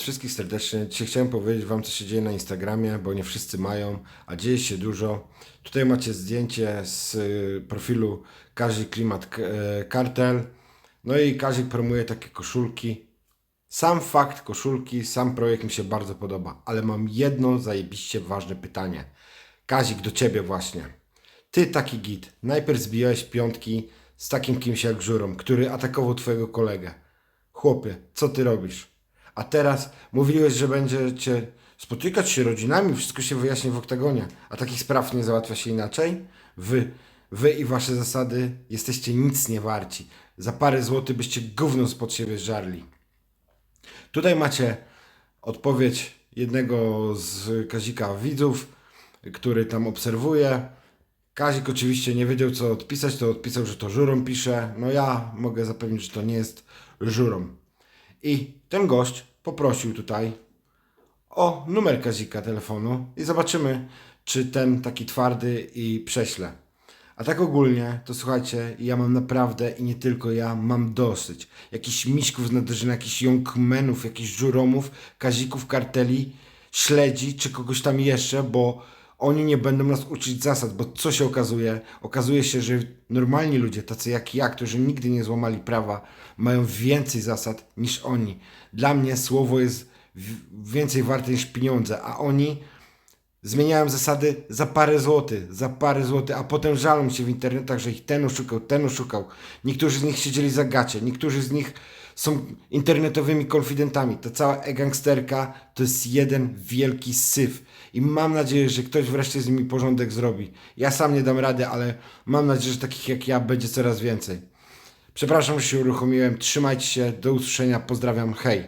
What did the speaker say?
Wszystkich serdecznie. Dzisiaj chciałem powiedzieć Wam, co się dzieje na Instagramie, bo nie wszyscy mają, a dzieje się dużo. Tutaj macie zdjęcie z y, profilu Kazik Klimat e, Kartel. No i Kazik promuje takie koszulki. Sam fakt koszulki, sam projekt mi się bardzo podoba, ale mam jedno zajebiście ważne pytanie. Kazik, do Ciebie właśnie. Ty taki git, najpierw zbijałeś piątki z takim kimś jak Żurą, który atakował Twojego kolegę. Chłopie, co Ty robisz? A teraz mówiłeś, że będziecie spotykać się rodzinami, wszystko się wyjaśni w oktagonie, a takich spraw nie załatwia się inaczej? Wy, wy i wasze zasady jesteście nic nie warci. Za parę złotych byście gówno spod siebie żarli. Tutaj macie odpowiedź jednego z Kazika widzów, który tam obserwuje. Kazik oczywiście nie wiedział co odpisać, to odpisał, że to żurą pisze. No ja mogę zapewnić, że to nie jest żurą. I ten gość poprosił tutaj o numer Kazika telefonu i zobaczymy, czy ten taki twardy i prześle. A tak ogólnie, to słuchajcie, ja mam naprawdę i nie tylko ja, mam dosyć. Jakichś miśków z nadrzyna, jakichś jąkmenów, jakichś żuromów, kazików, karteli, śledzi, czy kogoś tam jeszcze, bo oni nie będą nas uczyć zasad, bo co się okazuje? Okazuje się, że normalni ludzie, tacy jak ja, którzy nigdy nie złamali prawa, mają więcej zasad niż oni. Dla mnie słowo jest więcej warte niż pieniądze, a oni Zmieniałem zasady za parę złotych, za parę złotych, a potem żalą się w internetach, że ich ten oszukał, ten oszukał. Niektórzy z nich siedzieli za gacie, niektórzy z nich są internetowymi konfidentami. Ta cała e-gangsterka to jest jeden wielki syf. I mam nadzieję, że ktoś wreszcie z nimi porządek zrobi. Ja sam nie dam rady, ale mam nadzieję, że takich jak ja będzie coraz więcej. Przepraszam, że się uruchomiłem. Trzymajcie się, do usłyszenia, pozdrawiam, hej.